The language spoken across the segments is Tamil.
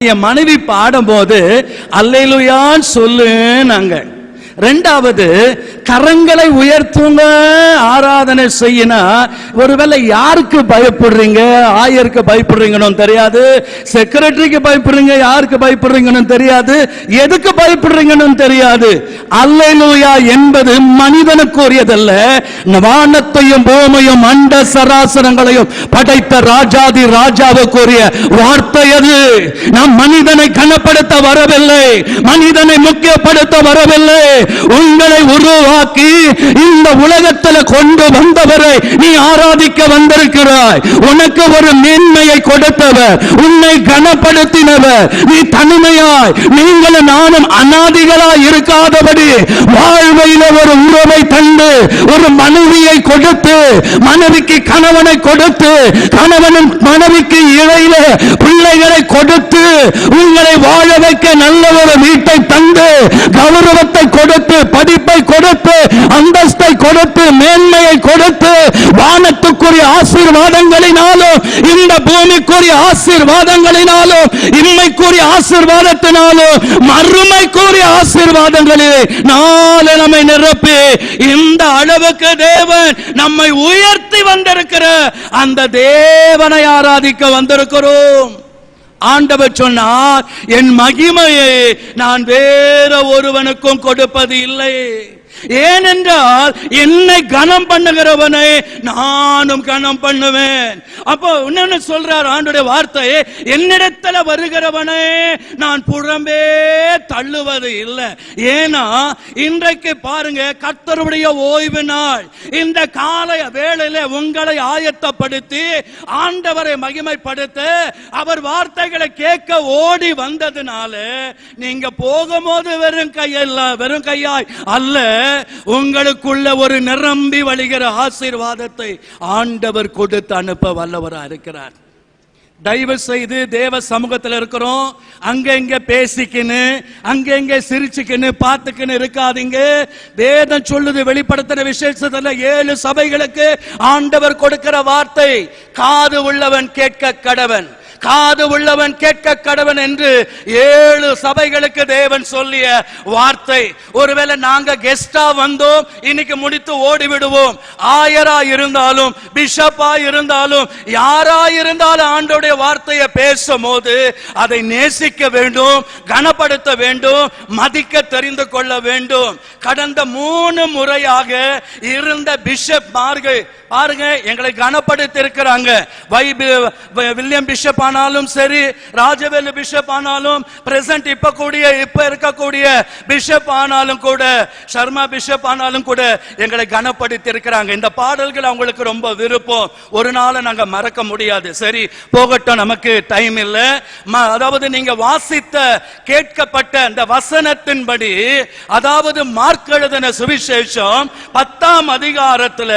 என் மனைவி பாடும்போது அல்லேலுயான்னு சொல்லு நாங்க ரெண்டாவது கரங்களை உயர்த்துங்க ஆராதனை செய்யினா ஒருவேளை யாருக்கு பயப்படுறீங்க? ஆயருக்கு பயப்படுறீங்கன்னு தெரியாது. செக்ரட்டரிக்கு பயப்படுறீங்க யாருக்கு பயப்படுறீங்கன்னு தெரியாது. எதுக்கு பயப்படுறீங்கன்னு தெரியாது. அல்லேலூயா என்பது மனிதனுக்குரியதல்ல. வானத்தையும் பூமையும் அண்ட சராசரங்களையும் படைத்த ராஜாதி ராஜாவுக்குரிய வார்த்தை அது. நாம் மனிதனை கனப்படுத்த வரவில்லை. மனிதனை முக்கியப்படுத்த வரவில்லை. உங்களை உருவாக்கி இந்த உலகத்தில் கொண்டு வந்தவரை நீ ஆராதிக்க வந்திருக்கிறாய். உனக்கு ஒரு மேன்மையை கொடுத்தவர் உன்னை கனப்படுத்தினவர். நீ தனிமையாய் நீங்களும் நானும் அனாதிகளாய் இருக்காதபடி வாழ்வையில ஒரு உறவை தந்து ஒரு மனைவியை கொடுத்து மனைவிக்கு கணவனை கொடுத்து கணவனும் மனைவிக்கு இடையில பிள்ளைகளை கொடுத்து உங்களை வாழ வைக்க நல்ல ஒரு வீட்டை தந்து கௌரவத்தை கொடுத்து படிப்பை கொடுத்து அந்தஸ்தை கொடுத்து மேன்மையை கொடுத்து வானத்துக்குரிய ஆசீர்வாதங்களினாலும் இந்த பூமிக்குரிய ஆசீர்வாதங்களினாலும் இம்மைக்குரிய ஆசீர்வாதத்தினாலும் மறுமைக்குரிய ஆசீர்வாதங்களிலே நாளை நம்மை நிரப்பி இந்த அளவுக்கு தேவன் நம்மை உயர்த்தி வந்திருக்கிற அந்த தேவனை ஆராதிக்க வந்திருக்கிறோம். ஆண்டவர் சொன்னார் என் மகிமையை நான் வேற ஒருவனுக்கும் கொடுப்பது இல்லை. ஏனென்றால் என்னை கனம் பண்ணுகிறவனை நானும் கனம் பண்ணுவேன். அப்போ இன்னொன்னு சொல்றார் ஆண்டுடைய வார்த்தை என்னிடத்துல வருகிறவனே நான் புறம்பே தள்ளுவது இல்லை. ஏன்னா இன்றைக்கு பாருங்க கர்த்தருடைய ஓய்வு நாள். இந்த கால வேளையில உங்களை ஆயத்தப்படுத்தி ஆண்டவரை மகிமைப்படுத்த அவர் வார்த்தைகளை கேட்க ஓடி வந்ததுனால நீங்க போகும்போது வெறும் கையல்ல வெறும் கையாய் அல்ல உங்களுக்குள்ள ஒரு நிரம்பி வழிகிற ஆசீர்வாதத்தை ஆண்டவர் கொடுத்து அனுப்ப வல்லவரா இருக்கிறார். தயவு செய்து தேவ சமூகத்தில் இருக்கிறோம். அங்கங்க பேசிக்கின்னு அங்கங்க சிரிச்சுக்கின்னு பார்த்துக்கின்னு இருக்காதீங்க. வேதம் சொல்லுது வெளிப்படுத்துற விசேஷத்துல ஏழு சபைகளுக்கு ஆண்டவர் கொடுக்கிற வார்த்தை காது உள்ளவன் கேட்க கடவன். காது உள்ளவன் கேட்க கடவன் என்று ஏழு சபைகளுக்கு தேவன் சொல்லிய வார்த்தை. ஒருவேளை நாங்க கெஸ்டா வந்தோம் இன்னைக்கு முடித்து ஓடி விடுவோம் ஆயரா இருந்தாலும் பிஷப்பா இருந்தாலும் யாரா இருந்தாலும் ஆண்டோடைய வார்த்தையை பேசும் போது அதை நேசிக்க வேண்டும் கனப்படுத்த வேண்டும் மதிக்க தெரிந்து கொள்ள வேண்டும். கடந்த மூணு முறையாக இருந்த பிஷப் மார்கள் பாருங்க எங்களை கனப்படுத்தி இருக்கிறாங்க வில்லியம் பிஷப் ஆனாலும் சரி ராஜவேலு பிஷப் ஆனாலும் பிரசன்ட் இப்ப கூடிய இப்ப இருக்கக்கூடிய பிஷப் ஆனாலும் கூட சர்மா பிஷப் ஆனாலும் கூட எங்களை கனப்படுத்தி இருக்கிறாங்க இந்த பாடல்கள் அவங்களுக்கு ரொம்ப விருப்பம். ஒரு நாளை நாங்க மறக்க முடியாது. சரி போகட்டும் நமக்கு டைம் இல்லை. அதாவது நீங்க வாசித்த கேட்கப்பட்ட அந்த வசனத்தின்படி அதாவது மார்க் எழுதின சுவிசேஷம் பத்தாம் அதிகாரத்தில்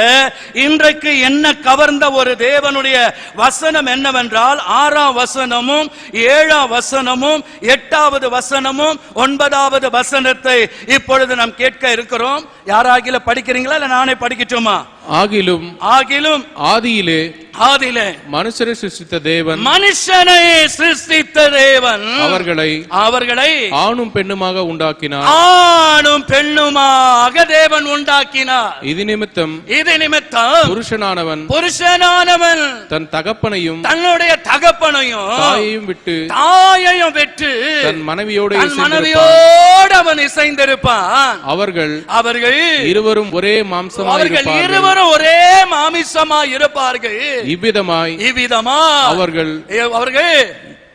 இன்றைக்கு என்ன கவர்ந்த ஒரு தேவனுடைய வசனம் என்னவென்றால் ஆறாம் வசனமும் ஏழாம் வசனமும் எட்டாவது வசனமும் ஒன்பதாவது வசனத்தை இப்பொழுது நாம் கேட்க இருக்கிறோம். யாராகில படிக்கிறீங்களா? இல்ல நானே படிக்கட்டுமா? ஆகிலும் ஆகிலும் ஆதியிலே ஆதிலே மனுஷரை சிருஷ்டித்த தேவன் மனுஷனை சிருஷ்டித்த தேவன் அவர்களை அவர்களை ஆணும் பெண்ணுமாக உண்டாக்கினார். ஆணும் பெண்ணுமாக தேவன் உண்டாக்கினார். இது நிமித்தம் இது நிமித்தம் புருஷனானவன் புருஷனானவன் தன் தகப்பனையும் தன்னுடைய தகப்பனையும் தாயையும் விட்டு தாயையும் பெற்று தன் மனைவியோடு தன். மனைவியோடு அவன் இசைந்திருப்பான். அவர்கள் அவர்கள் இருவரும் ஒரே மாம்சமாய் அவர்கள் இருப்பார்கள். இருவரும் ஒரே மாமிசமா இருப்பார்கள். இவ்விதமாய் இவ்விதமா அவர்கள் அவர்கள்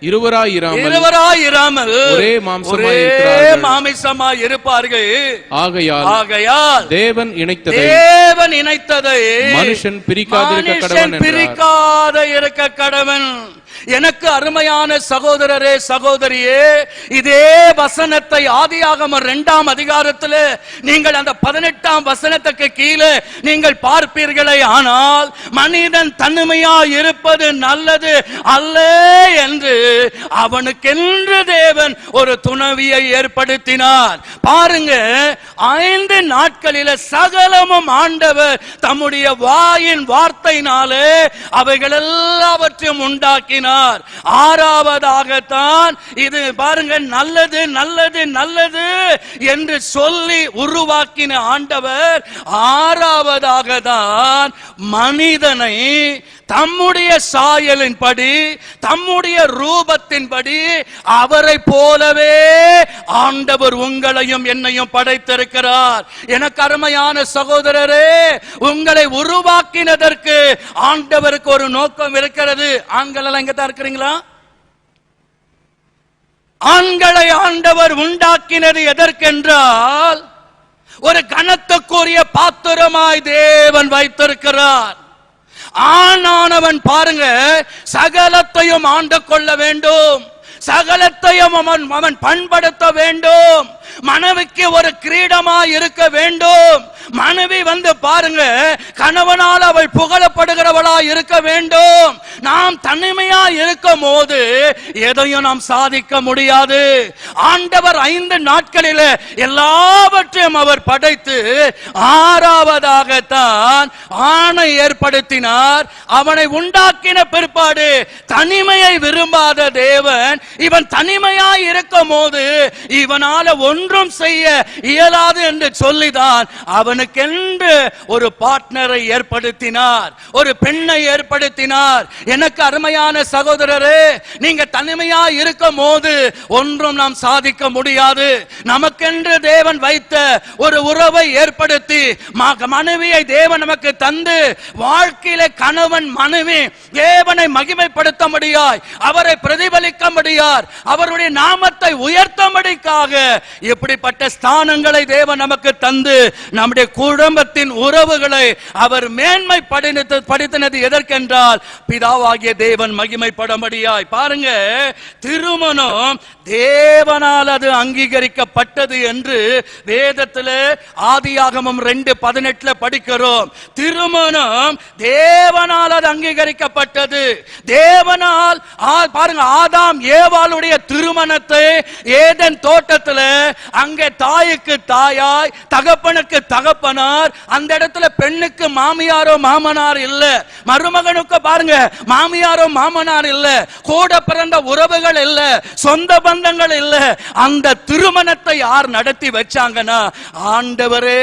இருவராய் இராமல் இருவராய் இராமல் ஒரே மாம்சமாய் இருப்பார்கள். ஆகையால் ஆகையால் தேவன் இணைத்ததை தேவன் இணைத்ததை மனுஷன் பிரிக்காதிருக்க மனுஷன் கடவன். பிரிக்காத இருக்க கடவன். எனக்கு அருமையான சகோதரரே சகோதரியே இதே வசனத்தை ஆதியாகம இரண்டாம் அதிகாரத்தில் நீங்கள் அந்த பதினெட்டாம் வசனத்துக்கு கீழே நீங்கள் பார்ப்பீர்களே ஆனால் மனிதன் தனிமையா இருப்பது நல்லது அல்ல என்று அவனுக்கென்று தேவன் ஒரு துணவியை ஏற்படுத்தினார். பாருங்க ஐந்து நாட்களில சகலமும் ஆண்டவர் தம்முடைய வாயின் வார்த்தையினாலே அவைகள் எல்லாவற்றையும் உண்டாக்கினார். ஆறாவதாகத்தான் இது பாருங்க நல்லது நல்லது நல்லது என்று சொல்லி உருவாக்கின ஆண்டவர். ஆறாவதாக தான் மனிதனை தம்முடைய சாயலின்படி தம்முடைய ரூபத்தின்படி அவரை போலவே ஆண்டவர் உங்களையும் என்னையும் படைத்திருக்கிறார். எனக்கு அருமையான சகோதரரே உங்களை உருவாக்கினதற்கு ஆண்டவருக்கு ஒரு நோக்கம் இருக்கிறது. ஆண்கள் எல்லாம் தான் இருக்கிறீங்களா? ஆண்களை ஆண்டவர் உண்டாக்கினது எதற்கென்றால் ஒரு கனத்துக்குரிய பாத்திரமாய் தேவன் வைத்திருக்கிறார். ஆணானவன் பாருங்க சகலத்தையும் ஆண்டு கொள்ள வேண்டும். சகலத்தையும் அவன் அவன் பண்படுத்த வேண்டும். மனைவிக்கு ஒரு கிரீடமா இருக்க வேண்டும். மனைவி வந்து பாருங்க கணவனால் அவள் புகழப்படுகிறவளா இருக்க வேண்டும். நாம் தனிமையா இருக்கும் போது எதையும் நாம் சாதிக்க முடியாது. ஆண்டவர் ஐந்து நாட்களில் எல்லாவற்றையும் அவர் படைத்து ஆறாவதாகத்தான் ஆணை ஏற்படுத்தினார். அவனை உண்டாக்கின பிற்பாடு தனிமையை விரும்பாத தேவன் இவன் தனிமையாய் இருக்கும் போது இவனால ஒன்று ஒன்றும் செய்ய இயலாது என்று சொல்லிதான் அவனுக்கென்று ஒரு பார்ட்னரை ஏற்படுத்தினார். ஒரு பெண்ணை ஏற்படுத்தினார். எனக்கு அருமையான சகோதரரே நீங்க தனிமையா இருக்கும் போது ஒன்றும் நாம் சாதிக்க முடியாது. நமக்கென்று தேவன் வைத்த ஒரு உறவை ஏற்படுத்தி மனைவியை தேவன் நமக்கு தந்து வாழ்க்கையில கணவன் மனைவி தேவனை மகிமைப்படுத்த முடியாய் அவரை பிரதிபலிக்க முடியார் அவருடைய நாமத்தை உயர்த்தபடிக்காக இப்படிப்பட்ட ஸ்தானங்களை தேவன் நமக்கு தந்து நம்முடைய குடும்பத்தின் உறவுகளை அவர் மேன்மை படித்தனது படித்தினது எதற்கென்றால் பிதாவாகிய தேவன் மகிமைப்படும்படியாய். பாருங்க திருமணம் தேவனால் அது அங்கீகரிக்கப்பட்டது என்று வேதத்தில் ஆதியாகமும் ரெண்டு பதினெட்டுல படிக்கிறோம். திருமணம் தேவனால் அது அங்கீகரிக்கப்பட்டது. தேவனால் பாருங்க ஆதாம் ஏவாளுடைய திருமணத்தை ஏதன் தோட்டத்துல அங்கே தாய்க்கு தாயாய் தகப்பனுக்கு தகப்பனார் அந்த இடத்துல பெண்ணுக்கு மாமியாரோ மாமனார் இல்ல. மருமகனுக்கு பாருங்க மாமியாரோ மாமனார் இல்ல. கூட பிறந்த உறவுகள் இல்ல. சொந்த பந்தங்கள் இல்ல. அந்த திருமணத்தை யார் நடத்தி வச்சாங்கன்னா ஆண்டவரே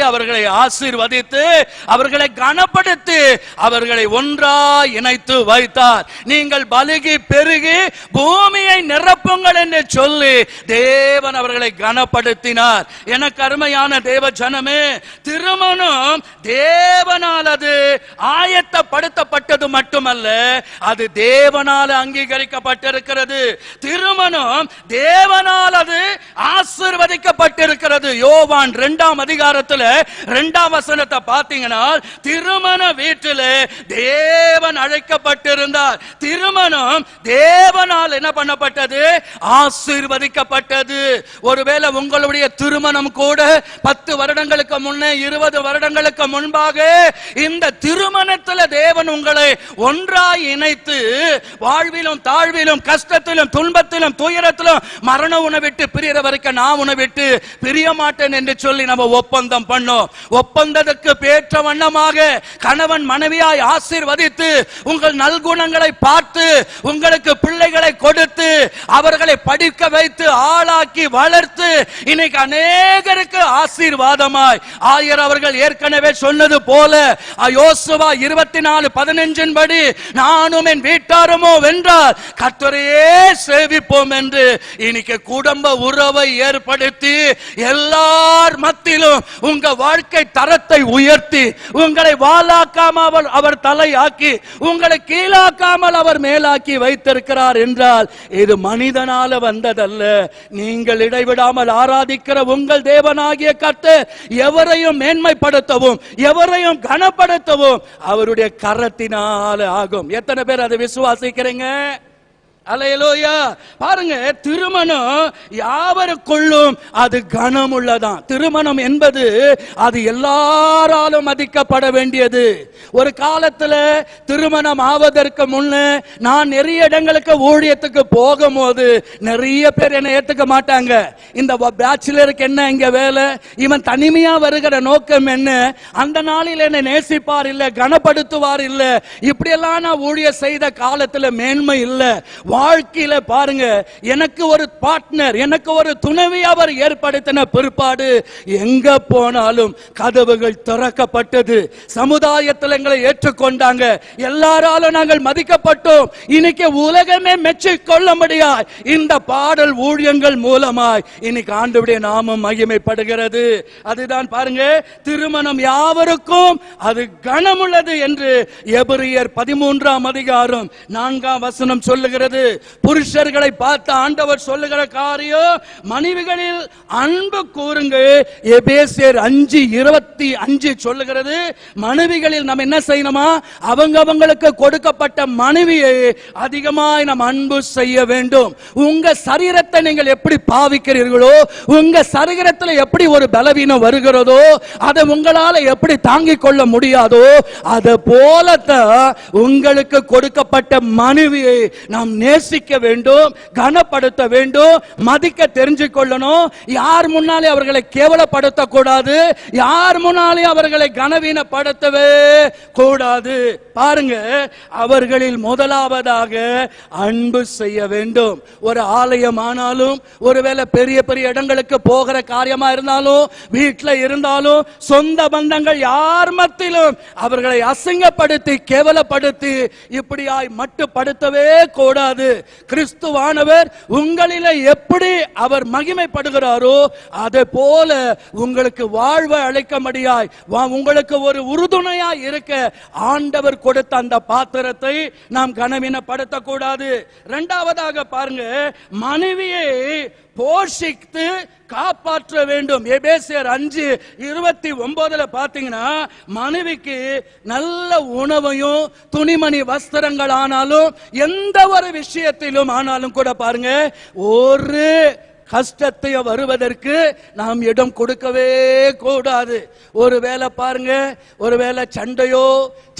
அவர்களை ஆசீர்வதித்து அவர்களை கனப்படுத்தி அவர்களை ஒன்றாய் இணைத்து வைத்தார். நீங்கள் பலுகி பெருகி பூமியை நிரப்புங்கள் என்று சொல்லி தேவன் அவர்களை கனப்படுத்தினார். எனக்கு அருமையான தேவ ஜனமே திருமணம் தேவனால் அது ஆயத்தப்படுத்தப்பட்டது மட்டுமல்ல அது தேவனால் அங்கீகரிக்கப்பட்டிருக்கிறது. திருமணம் தேவனால் அது ஆசிர்வதிக்கப்பட்டிருக்கிறது. யோவான் இரண்டாம் அதிகாரத்தில் இரண்டாம் வசனத்தை பார்த்தீங்கன்னா திருமண வீட்டில் தேவன் அழைக்கப்பட்டிருந்தார். திருமணம் தேவனால் என்ன பண்ணப்பட்டது? ஆசீர்வதிக்கப்பட்டது. ஒருவேளை உங்களுடைய திருமணம் கூட பத்து வருடங்களுக்கு முன்னே இருபது வருடங்களுக்கு முன்பாக இந்த திருமணத்துல தேவன் உங்களை ஒன்றாய் இணைத்து வாழ்விலும் தாழ்விலும் கஷ்டத்திலும் துன்பத்திலும் துயரத்திலும் மரண உணை விட்டு பிரியற வரைக்கும் நான் உன்னை விட்டு பிரிய மாட்டேன் என்று சொல்லி நம்ம ஒப்பந்தம் பண்ணோம். ஒப்பந்தத்துக்கு பேற்ற வண்ணமாக கணவன் மனைவியாய் ஆசீர்வதித்து உங்கள் நல்குணங்களை பார்த்து உங்களுக்கு பிள்ளைகளை கொடுத்து அவர்களை படிக்க வைத்து ஆளாக்கி வளர்த்து இன்னைக்கு அநேகருக்கு ஆசீர்வாதமாய். ஆயர் அவர்கள் ஏற்கனவே சொன்னது போல யோசுவா இருபத்தி நாலு பதினஞ்சின் படி நானும் என் வீட்டாருமோ வென்றால் கர்த்தரையே சேவிப்போம் என்று இன்னைக்கு குடும்ப உறவை ஏற்படுத்தி எல்லார் மத்தியிலும் உங்க வாழ்க்கை தரத்தை உயர்த்தி உங்களை வாழாக்காமல் அவர் அவர் தலையாக்கி உங்களை கீழாக்காமல் அவர் மேலாக்கி வைத்திருக்கிறார் என்றால் இது மனிதனால வந்ததல்ல. நீங்கள் விடாமல் ஆராதிக்கிற உங்கள் தேவனாகிய கத்து எவரையும் மேன்மைப்படுத்தவும் எவரையும் கனப்படுத்தவும் அவருடைய கரத்தினால் ஆகும். எத்தனை பேர் அதை விசுவாசிக்கிறீங்க? அலையலோயா. பாருங்க திருமணம் யாவருக்குள்ளும் அது கனம் உள்ளதான் திருமணம் என்பது அது எல்லாராலும் மதிக்கப்பட வேண்டியது. ஒரு காலத்துல திருமணம் ஆவதற்கு முன்ன நான் நிறைய இடங்களுக்கு ஊழியத்துக்கு போகும்போது நிறைய பேர் என்னை ஏத்துக்க மாட்டாங்க. இந்த பேச்சுலருக்கு என்ன இங்க வேலை? இவன் தனிமையா வருகிற நோக்கம் என்ன? அந்த நாளில் என்னை நேசிப்பார் இல்ல கனப்படுத்துவார் இல்ல? இப்படியெல்லாம் நான் ஊழிய செய்த காலத்துல மேன்மை இல்ல. வாழ்க்கையில பாருங்க எனக்கு ஒரு பார்ட்னர் எனக்கு ஒரு துணைவி அவர் ஏற்படுத்தின பிற்பாடு எங்க போனாலும் கதவுகள் திறக்கப்பட்டது. சமுதாயத்தில் எங்களை ஏற்றுக்கொண்டாங்க. எல்லாராலும் நாங்கள் மதிக்கப்பட்டோம். இன்னைக்கு உலகமே மெச்சிக்கொள்ள முடியாது இந்த பாடல் ஊழியங்கள் மூலமாய் இன்னைக்கு ஆண்டுடைய நாமம் மகிமைப்படுகிறது. அதுதான் பாருங்க திருமணம் யாவருக்கும் அது கனமுள்ளது என்று எபிரியர் பதிமூன்றாம் அதிகாரம் நான்காம் வசனம் சொல்லுகிறது. புருஷர்களை பார்த்து ஆண்டவர் சொல்லுகிற காரியம் மனைவிகளில் அன்பு கூறுங்கள். எபேசியர் அஞ்சு இருபத்தி அஞ்சு சொல்லுகிறது மனைவிகளில் நம்ம என்ன செய்யணுமா? அவங்க அவங்களுக்கு கொடுக்கப்பட்ட மனைவியை அதிகமாய் நம்ம அன்பு செய்ய வேண்டும். உங்க சரீரத்தை நீங்கள் எப்படி பாவிக்கிறீர்களோ உங்க சரீரத்தில் எப்படி ஒரு பலவீனம் வருகிறதோ அதை உங்களால எப்படி தாங்கிக் கொள்ள முடியாதோ அது போலத்தான் உங்களுக்கு கொடுக்கப்பட்ட மனைவியை நாம் நேசிக்க வேண்டும் கனப்படுத்த வேண்டும் மதிக்க தெரிஞ்சு கொள்ளணும் யார் முன்னாலே அவர்களை கேவலப்படுத்த கூடாது யார் முன்னாலே அவர்களை கனவீனப்படுத்தவே கூடாது. பாருங்க அவர்களில் முதலாவதாக அன்பு செய்ய வேண்டும். ஒரு ஆலயம் ஆனாலும் ஒருவேளை பெரிய பெரிய இடங்களுக்கு போகிற காரியமா இருந்தாலும் வீட்டில் இருந்தாலும் சொந்த பந்தங்கள் யார் மத்தியிலும் அவர்களை அசிங்கப்படுத்தி கேவலப்படுத்தி இப்படியாய் மட்டுப்படுத்தவே கூடாது. கிறிஸ்துவானவர் உங்களில எப்படி அவர் மகிமைப்படுகிறாரோ அதே போல உங்களுக்கு வாழ்வை அழைக்கும்படியாய் வா- உங்களுக்கு ஒரு உறுதுணையாய் இருக்க ஆண்டவர் கொடுத்த அந்த பாத்திரத்தை நாம் கனவினப்படுத்தக்கூடாது. இரண்டாவதாக பாருங்க மனைவியை போஷித்து காப்பாற்ற வேண்டும். எபேசியர் அஞ்சு இருபத்தி ஒன்பதுல பாத்தீங்கன்னா மனைவிக்கு நல்ல உணவையும் துணிமணி வஸ்திரங்கள் ஆனாலும் எந்த ஒரு விஷயத்திலும் ஆனாலும் கூட பாருங்க ஒரு கஷ்டத்தையும் வருவதற்கு நாம் இடம் கொடுக்கவே கூடாது. ஒரு வேளை பாருங்க ஒருவேளை சண்டையோ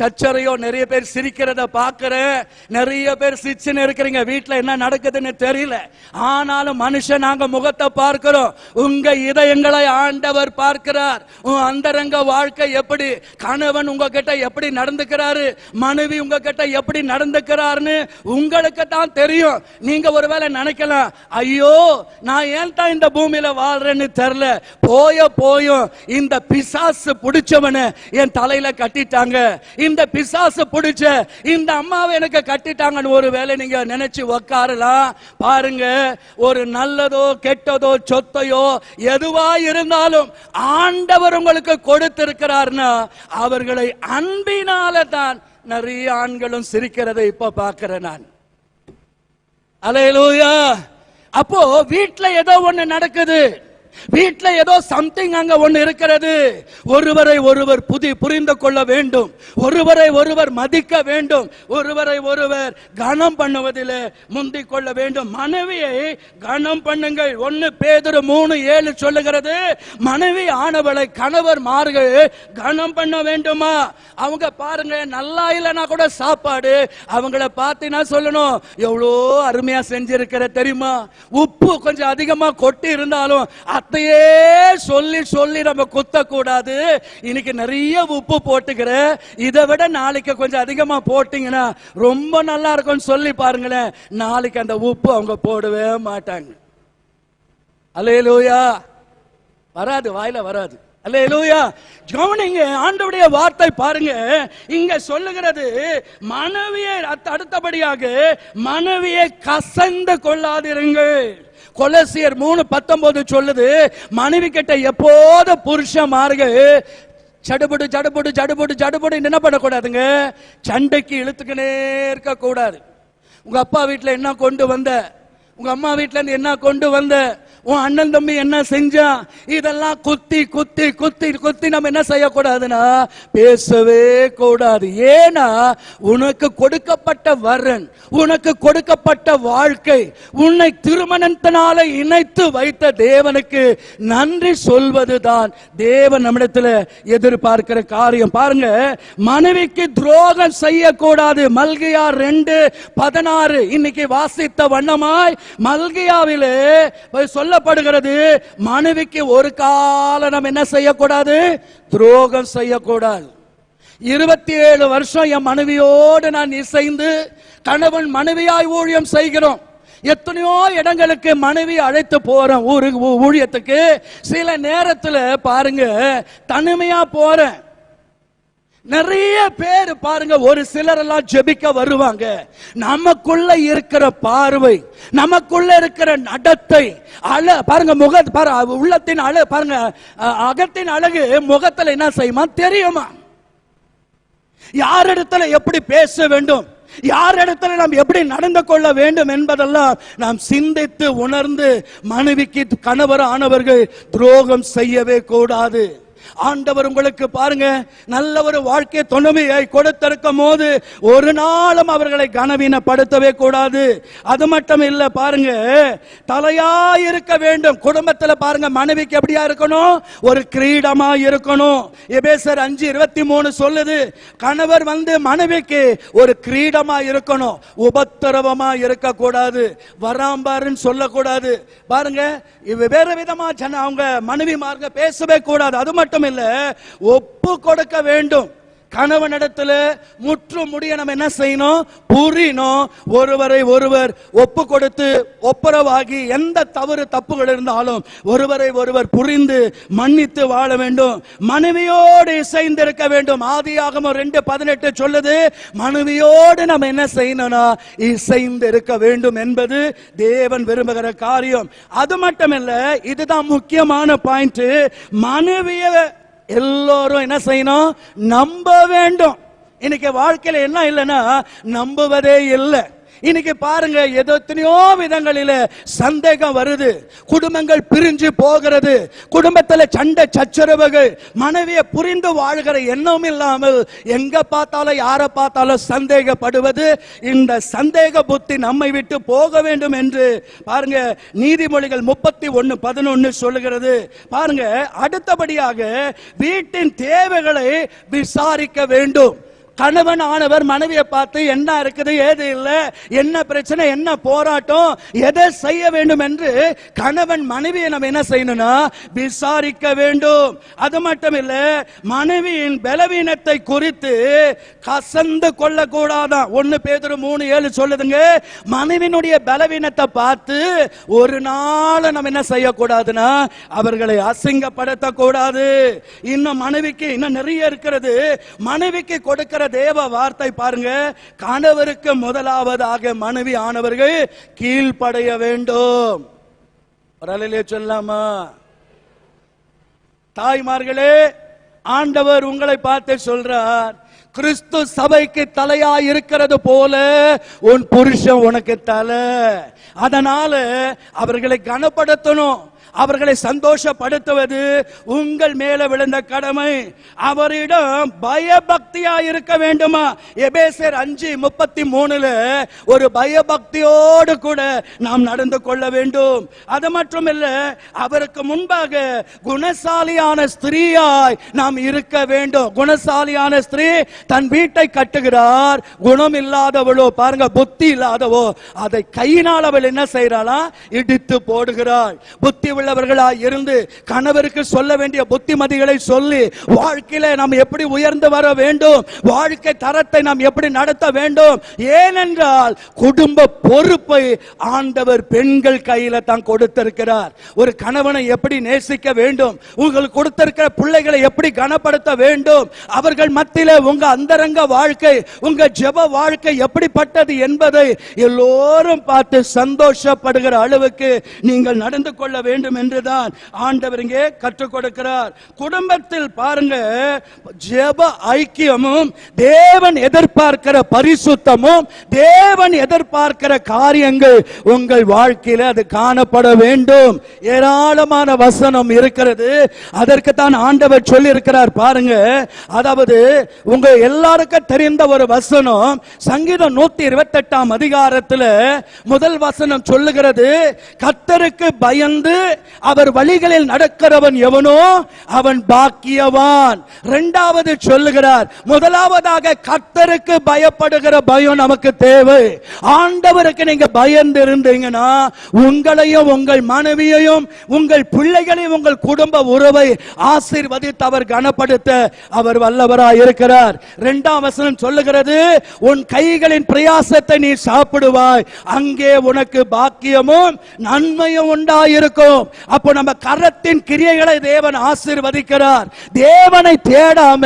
சச்சரையோ நிறைய பேர் சிரிக்கிறத பார்க்கிறேன் நிறைய பேர் சிரிச்சுன்னு இருக்கிறீங்க. வீட்டில் என்ன நடக்குதுன்னு தெரியல. ஆனாலும் மனுஷன் நாங்க முகத்தை பார்க்கிறோம். உங்க இதயங்களை ஆண்டவர் பார்க்கிறார். உன் அந்தரங்க வாழ்க்கை எப்படி? கணவன் உங்ககிட்ட எப்படி நடந்துக்கிறாரு? மனைவி உங்ககிட்ட எப்படி நடந்துக்கிறாருன்னு உங்களுக்கு தான் தெரியும். நீங்க ஒருவேளை நினைக்கலாம் ஐயோ நான் நான் ஏன்டா இந்த பூமியில வாழ்றேன்னு தெரில போய போயும் இந்த பிசாசு பிடிச்சவனை என் தலையில கட்டிட்டாங்க. இந்த பிசாசு பிடிச்ச இந்த அம்மாவை எனக்கு கட்டிட்டாங்கன்னு ஒரு வேளை நீங்க நினைச்சு உக்காரலாம். பாருங்க ஒரு நல்லதோ கெட்டதோ சொத்தையோ எதுவா இருந்தாலும் ஆண்டவர் உங்களுக்கு கொடுத்திருக்கிறார்னா அவர்களை அன்பினால தான் நிறைய ஆண்களும் சிரிக்கிறதை இப்ப பார்க்கிறேன் நான். அலையலூயா! அப்போ வீட்டுல ஏதோ ஒண்ணு நடக்குது. வீட்டில் ஏதோ சம்திங் அங்க ஒண்ணு இருக்கிறது. ஒருவரை ஒருவர் புதி புரிந்து கொள்ள வேண்டும். ஒருவரை ஒருவர் மதிக்க வேண்டும். ஒருவரை ஒருவர் கனம் பண்ணுவதில் முந்தி கொள்ள வேண்டும். மனைவியை கனம் பண்ணுங்கள். ஒன்று பேதுரு மூணு ஏழு சொல்லுகிறது. மனைவி ஆனவளை கணவர் மார்கள் கனம் பண்ண வேண்டுமா? அவங்க பாருங்க நல்லா இல்லைன்னா கூட சாப்பாடு. அவங்கள பார்த்தீங்கன்னா சொல்லணும்? எவ்வளோ அருமையா செஞ்சிருக்கிற தெரியுமா? உப்பு கொஞ்சம் அதிகமா கொட்டி இருந்தாலும் வார்த்தையே சொல்லி சொல்லி நம்ம குத்தக்கூடாது. இன்னைக்கு நிறைய உப்பு போட்டுக்கிற இதை விட நாளைக்கு கொஞ்சம் அதிகமா போட்டிங்கன்னா ரொம்ப நல்லா இருக்கும்னு சொல்லி பாருங்களேன். நாளைக்கு அந்த உப்பு அவங்க போடவே மாட்டாங்க. அலையலூயா வராது வாயில வராது. அல்லேலூயா. கவனிங்க ஆண்டவுடைய வார்த்தை பாருங்க. இங்க சொல்லுகிறது மனைவியை அடுத்தபடியாக மனைவியை கசந்து கொள்ளாதிருங்கள். கொலசியர் மூணு பத்தொன்பது சொல்லுது மனைவி கிட்ட எப்போது புருஷமார்கள் சடுபடு சடுபடு சடுபடு சடுபடு என்ன பண்ணக்கூடாதுங்க? சண்டைக்கு இழுத்துக்கினே இருக்க கூடாது உங்க அப்பா வீட்டில் என்ன கொண்டு வந்த? உங்க அம்மா வீட்ல இருந்து என்ன கொண்டு வந்த? உன் அண்ணன் தம்பி என்ன செஞ்சா? இதெல்லாம் குத்தி குத்தி குத்தி குத்தி நம்ம என்ன செய்யக்கூடாதுன்னா பேசவே கூடாது. ஏன்னா உனக்கு கொடுக்கப்பட்ட வரன் உனக்கு கொடுக்கப்பட்ட வாழ்க்கை உன்னை திருமணத்தினால இணைத்து வைத்த தேவனுக்கு நன்றி சொல்வதுதான். தேவன் நம்மிடத்துல எதிர்பார்க்கிற காரியம். பாருங்க மனைவிக்கு துரோகம் செய்யக்கூடாது. மல்கையார் ரெண்டு பதினாறு. இன்னைக்கு வாசித்த வண்ணமாய் மல்கியாவிலே போய் சொல்லப்படுகிறது மனைவிக்கு ஒரு காலம் நம்ம என்ன செய்யக்கூடாது? துரோகம் செய்யக்கூடாது. இருபத்தி ஏழு வருஷம் என் மனைவியோடு நான் இசைந்து கணவன் மனைவியாய் ஊழியம் செய்கிறோம். எத்தனையோ இடங்களுக்கு மனைவி அழைத்து போறேன் ஊருக்கு ஊழியத்துக்கு சில நேரத்தில் பாருங்க தனிமையா போறேன். நிறைய பேர் பாருங்க ஒரு சிலர் எல்லாம் ஜெபிக்க வருவாங்க. நமக்குள்ள இருக்கிற பார்வை நமக்குள்ள இருக்கிற நடத்தை அழ பாருங்க முக பாரு உள்ளத்தின் அழ பாருங்க அஹ், அகத்தின் அழகு முகத்துல என்ன செய்யுமா? தெரியுமா? யாரிடத்துல எப்படி பேச வேண்டும்? யாரிடத்துல நாம் எப்படி நடந்து கொள்ள வேண்டும் என்பதெல்லாம் நாம் சிந்தித்து உணர்ந்து மனைவிக்கு கணவர் ஆனவர்கள் துரோகம் செய்யவே கூடாது. ஆண்டவர் உங்களுக்கு பாருங்க நல்ல ஒரு வாழ்க்கை துணைமையை கொடுத்திருக்கும் போது ஒரு நாளும் அவர்களை கனவீனப்படுத்தவே கூடாது. அது மட்டும் இல்ல பாருங்க தலையா இருக்க வேண்டும். குடும்பத்துல பாருங்க மனைவிக்கு எப்படியா இருக்கணும்? ஒரு கிரீடமா இருக்கணும். எபேசர் அஞ்சு இருபத்தி மூணு சொல்லுது கணவர் வந்து மனைவிக்கு ஒரு கிரீடமா இருக்கணும். உபத்திரவமா இருக்கக்கூடாது. வராம்பாருன்னு சொல்லக்கூடாது. பாருங்க வேற விதமா ஜன அவங்க மனைவி மார்க்க பேசவே கூடாது. அது மட்டும் இல்லை ஒப்பு கொடுக்க வேண்டும். கணவனிடத்துல முற்று முடிய நம்ம என்ன செய்யணும்? புரியணும். ஒருவரை ஒருவர் ஒப்பு கொடுத்து ஒப்புரவாகி எந்த தவறு தப்புகள் இருந்தாலும் ஒருவரை ஒருவர் புரிந்து மன்னித்து வாழ வேண்டும். மனைவியோடு இசைந்திருக்க வேண்டும். ஆதியாகமம் ரெண்டு பதினெட்டு சொல்லுது. மனைவியோடு நம்ம என்ன செய்யணும்னா இசைந்து இருக்க வேண்டும் என்பது தேவன் விரும்புகிற காரியம். அது மட்டுமல்ல இதுதான் முக்கியமான பாயிண்ட். மனைவிய எல்லோரும் என்ன செய்யணும்? நம்ப வேண்டும். இன்னைக்கு வாழ்க்கையில் என்ன இல்லைன்னா நம்புவதே இல்லை. இன்னைக்கு பாருங்க ஏதோ எத்தனையோ விதங்களில சந்தேகம் வருது. குடும்பங்கள் பிரிஞ்சு போகிறது. குடும்பத்துல சண்டை சச்சரவுகள் மனைவியை புரிந்து வாழ்கிற எண்ணம் இல்லாமல் எங்க பார்த்தாலும் யாரை பார்த்தாலும் சந்தேகப்படுவது. இந்த சந்தேக புத்தி நம்மை விட்டு போக வேண்டும் என்று பாருங்க நீதிமொழிகள் முப்பத்தி ஒன்னு பதினொன்னு சொல்லுகிறது. பாருங்க அடுத்தபடியாக வீட்டின் தேவைகளை விசாரிக்க வேண்டும். கணவன் ஆனவர் மனைவியை பார்த்து என்ன இருக்குது ஏது இல்லை என்ன பிரச்சனை என்ன போராட்டம் எதை செய்ய வேண்டும் என்று கணவன் மனைவியை நம்ம என்ன செய்யணும்னா விசாரிக்க வேண்டும். அது மட்டும் இல்ல மனைவியின் பலவீனத்தை குறித்து கசந்து கொள்ளக்கூடாதான். ஒன்னு பேதுரு மூணு ஏழு சொல்லுதுங்க மனைவினுடைய பலவீனத்தை பார்த்து ஒரு நாள் நம்ம என்ன செய்யக்கூடாதுன்னா அவர்களை அசிங்கப்படுத்த கூடாது இன்னும் மனைவிக்கு இன்னும் நிறைய இருக்கிறது. மனைவிக்கு கொடுக்கிற தேவ வார்த்தை பாருங்க. கணவருக்கு முதலாவதாக மனைவி ஆனவர்கள் கீழ்ப்படைய வேண்டும். சொல்லாமா தாய்மார்களே ஆண்டவர் உங்களை பார்த்து சொல்றார் கிறிஸ்து சபைக்கு தலையா இருக்கிறது போல உன் புருஷன் உனக்கு தலை. அதனால அவர்களை கனப்படுத்தணும். அவர்களை சந்தோஷப்படுத்துவது உங்கள் மேல விழுந்த கடமை. அவரிடம் பயபக்தியா இருக்க வேண்டுமா? எபேசர் அஞ்சு முப்பத்தி மூணுல ஒரு பயபக்தியோடு கூட நாம் நடந்து கொள்ள வேண்டும். அது மட்டும் இல்ல அவருக்கு முன்பாக குணசாலியான ஸ்திரீயாய் நாம் இருக்க வேண்டும். குணசாலியான ஸ்திரீ தன் வீட்டை கட்டுகிறார். குணம் இல்லாதவளோ பாருங்க புத்தி இல்லாதவோ அதை கையினால் அவள் என்ன செய்யறாளா இடித்து போடுகிறாள். புத்தி உள்ளவர்களாய் இருந்து கணவருக்கு சொல்ல வேண்டிய புத்திமதிகளை சொல்லி வாழ்க்கையில நாம் எப்படி உயர்ந்து வர வேண்டும்? வாழ்க்கை தரத்தை நாம் எப்படி நடத்த வேண்டும்? ஏனென்றால் குடும்ப பொறுப்பை ஆண்டவர் பெண்கள் கையில தான் கொடுத்திருக்கிறார். ஒரு கணவனை எப்படி நேசிக்க வேண்டும்? உங்களுக்கு கொடுத்திருக்கிற பிள்ளைகளை எப்படி கனப்படுத்த வேண்டும்? அவர்கள் மத்தியில உங்க அந்தரங்க வாழ்க்கை உங்க ஜெப வாழ்க்கை எப்படிப்பட்டது என்பதை எல்லோரும் பார்த்து சந்தோஷப்படுகிற அளவுக்கு நீங்கள் நடந்து கொள்ள வேண்டும் வேண்டும் என்றுதான் ஆண்டவர் இங்கே கற்றுக் கொடுக்கிறார். குடும்பத்தில் பாருங்க ஜெப ஐக்கியமும் தேவன் எதிர்பார்க்கிற பரிசுத்தமும் தேவன் எதிர்பார்க்கிற காரியங்கள் உங்கள் வாழ்க்கையில அது காணப்பட வேண்டும். ஏராளமான வசனம் இருக்கிறது. அதற்கு தான் ஆண்டவர் சொல்லி இருக்கிறார் பாருங்க. அதாவது உங்க எல்லாருக்கும் தெரிந்த ஒரு வசனம் சங்கீதம் நூத்தி இருபத்தி எட்டாம் அதிகாரத்துல முதல் வசனம் சொல்லுகிறது கத்தருக்கு பயந்து அவர் வழிகளில் நடக்கிறவன் எவனோ அவன் பாக்கியவான். இரண்டாவது சொல்லுகிறார் முதலாவதாக கத்தருக்கு பயப்படுகிற பயம் நமக்கு தேவை. ஆண்டவருக்கு நீங்க பயந்து இருந்தீங்கன்னா உங்களையும் உங்கள் மனைவியையும் உங்கள் பிள்ளைகளையும் உங்கள் குடும்ப உறவை ஆசீர்வதித்து அவர் கனப்படுத்த அவர் வல்லவராய் இருக்கிறார். இரண்டாம் வசனம் சொல்லுகிறது உன் கைகளின் பிரயாசத்தை நீ சாப்பிடுவாய். அங்கே உனக்கு பாக்கியமும் நன்மையும் உண்டாயிருக்கும். அப்போ நம்ம கரத்தின் கிரியைகளை தேவன் ஆசீர்வதிக்கிறார். தேவனை தேடாம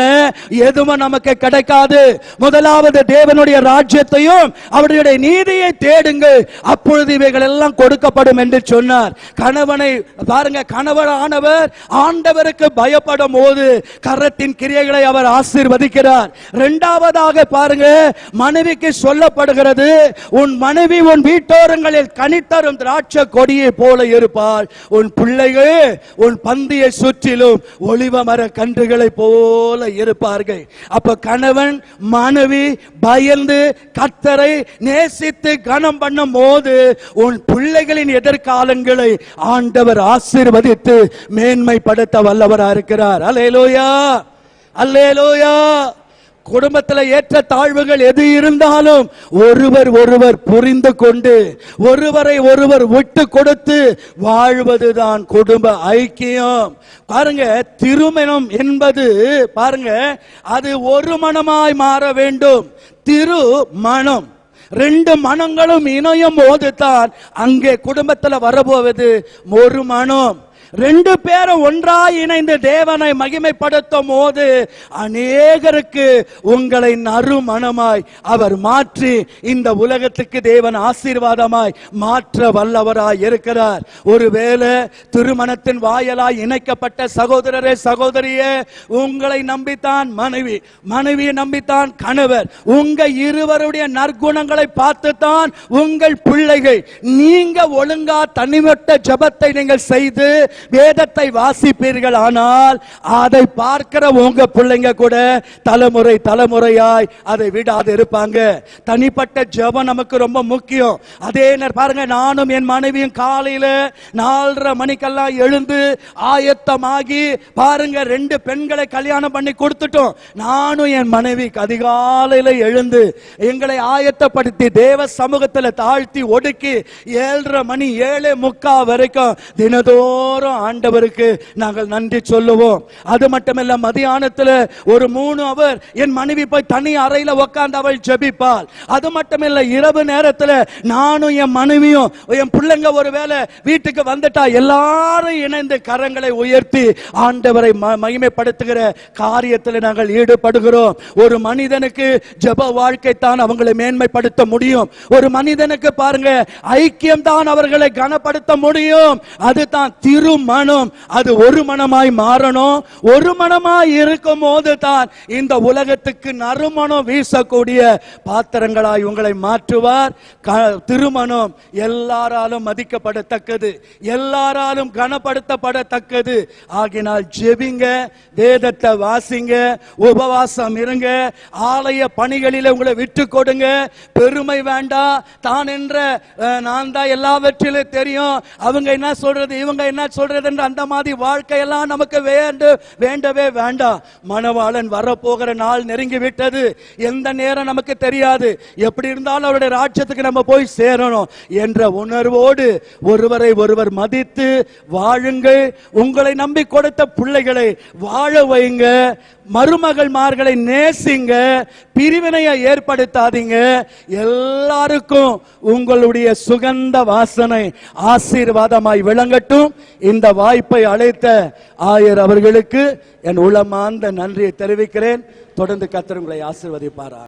எதுவும் நமக்கு கிடைக்காது. முதலாவது தேவனுடைய ராஜ்யத்தையும் அவருடைய நீதியை தேடுங்கள். அப்பொழுது இவைகள் எல்லாம் கொடுக்கப்படும் என்று சொன்னார். கணவனை பாருங்க கணவரானவர் ஆண்டவருக்கு பயப்படும் போது கரத்தின் கிரியைகளை அவர் ஆசீர்வதிக்கிறார். இரண்டாவதாக பாருங்க மனைவிக்கு சொல்லப்படுகிறது உன் மனைவி உன் வீட்டோரங்களில் கனித்தரும் திராட்சை கொடியை போல இருப்பாள். உன் பிள்ளைகள் உன் பந்தியை சுற்றிலும் ஒளிவ மர கன்றுகளை போல இருப்பார்கள். அப்ப கணவன் மனைவி பயந்து கத்தரை நேசித்து கனம் பண்ணும் போது உன் பிள்ளைகளின் எதிர்காலங்களை ஆண்டவர் ஆசீர்வதித்து மேன்மைப்படுத்த வல்லவரா இருக்கிறார் அலேலோயா அல்லேலோயா! குடும்பத்தில் ஏற்ற தாழ்வுகள் எது இருந்தாலும் ஒருவர் ஒருவர் புரிந்து கொண்டு ஒருவரை ஒருவர் விட்டு கொடுத்து வாழ்வதுதான் குடும்ப ஐக்கியம். பாருங்க திருமணம் என்பது பாருங்க அது ஒரு மனமாய் மாற வேண்டும். திரு மனம் ரெண்டு மனங்களும் இணையும் போது தான் அங்கே குடும்பத்தில் வரப்போவது ஒரு மனம். ரெண்டு பேரும் ஒன்றாய் இணைந்து தேவனை மகிமைப்படுத்தும் போது அநேகருக்கு உங்களை நறுமணமாய் அவர் மாற்றி இந்த உலகத்துக்கு தேவன் ஆசீர்வாதமாய் மாற்ற வல்லவராய் இருக்கிறார். ஒருவேளை திருமணத்தின் வாயலாய் இணைக்கப்பட்ட சகோதரரே சகோதரியே உங்களை நம்பித்தான் மனைவி மனைவியை நம்பித்தான் கணவர் உங்க இருவருடைய நற்குணங்களை பார்த்துத்தான் உங்கள் பிள்ளைகள் நீங்க ஒழுங்கா தனிமட்ட ஜபத்தை நீங்கள் செய்து வேதத்தை வாசிப்பீர்கள் ஆனால் அதை பார்க்கிற உங்க பிள்ளைங்க கூட தலைமுறை தலைமுறையாய் அதை விடாது இருப்பாங்க தனிப்பட்ட ஜெபம் நமக்கு ரொம்ப முக்கியம். அதே நேரம் பாருங்க நானும் என் மனைவியும் காலையில நாலரை மணிக்கெல்லாம் எழுந்து ஆயத்தமாகி பாருங்க ரெண்டு பெண்களை கல்யாணம் பண்ணி கொடுத்துட்டோம். நானும் என் மனைவி அதிகாலையில எழுந்து எங்களை ஆயத்தப்படுத்தி தேவ சமூகத்தில் தாழ்த்தி ஒடுக்கி ஏழரை மணி ஏழு முக்கா வரைக்கும் தினதோறும் ஆண்டவருக்கு நாங்கள் நன்றி சொல்லுவோம். அது மட்டுமல்ல மதியானத்தில் ஒரு மூணு அவர் என் மனைவி போய் தனி அறையில உட்கார்ந்து அவள் ஜெபிப்பாள். அது மட்டுமில்ல இரவு நேரத்தில் நானும் என் மனைவியும் என் பிள்ளைங்க ஒருவேளை வீட்டுக்கு வந்துட்டா எல்லாரும் இணைந்து கரங்களை உயர்த்தி ஆண்டவரை மகிமைப்படுத்துகிற காரியத்தில் நாங்கள் ஈடுபடுகிறோம். ஒரு மனிதனுக்கு ஜப வாழ்க்கை தான் அவங்களை மேன்மைப்படுத்த முடியும். ஒரு மனிதனுக்கு பாருங்க ஐக்கியம் தான் அவர்களை கனப்படுத்த முடியும். அதுதான் திரு மனம் அது ஒரு மனமாய் மாறணும். ஒரு மனமாய் இருக்கும் போது தான் இந்த உலகத்துக்கு நறுமணம் வீசக்கூடிய பாத்திரங்களாய் உங்களை மாற்றுவார். திருமணம் எல்லாராலும் மதிக்கப்படத்தக்கது. எல்லாராலும் கனப்படுத்தப்படத்தக்கது. ஆகினால் ஜெபிங்க வேதத்தை வாசிங்க உபவாசம் இருங்க ஆலய பணிகளில் உங்களை விட்டு கொடுங்க. பெருமை வேண்டாம் தான் என்ற நான் தான் எல்லாவற்றிலும் தெரியும். அவங்க என்ன சொல்றது இவங்க என்ன சொல்றது? என்ற அந்த மாதிரி வாழ்க்கையெல்லாம் நமக்கு வேண்டு வேண்டவே வேண்டாம். மணவாளன் வரப்போகிற நாள் நெருங்கி விட்டது எந்த நேரம் நமக்கு தெரியாது. எப்படி இருந்தாலும் அவருடைய ராஜ்யத்துக்கு நம்ம போய் சேரணும் என்ற உணர்வோடு ஒருவரை ஒருவர் மதித்து வாழுங்கள். உங்களை நம்பி கொடுத்த பிள்ளைகளை வாழ வைங்க. மருமகள்மார்களை நேசிங்க பிரிவினையை ஏற்படுத்தாதீங்க. எல்லாருக்கும் உங்களுடைய சுகந்த வாசனை ஆசீர்வாதமாய் விளங்கட்டும். இந்த வாய்ப்பை அழைத்த ஆயர் அவர்களுக்கு என் உளமார்ந்த நன்றியை தெரிவிக்கிறேன். தொடர்ந்து கத்திரங்களை உங்களை ஆசீர்வதிப்பாரா.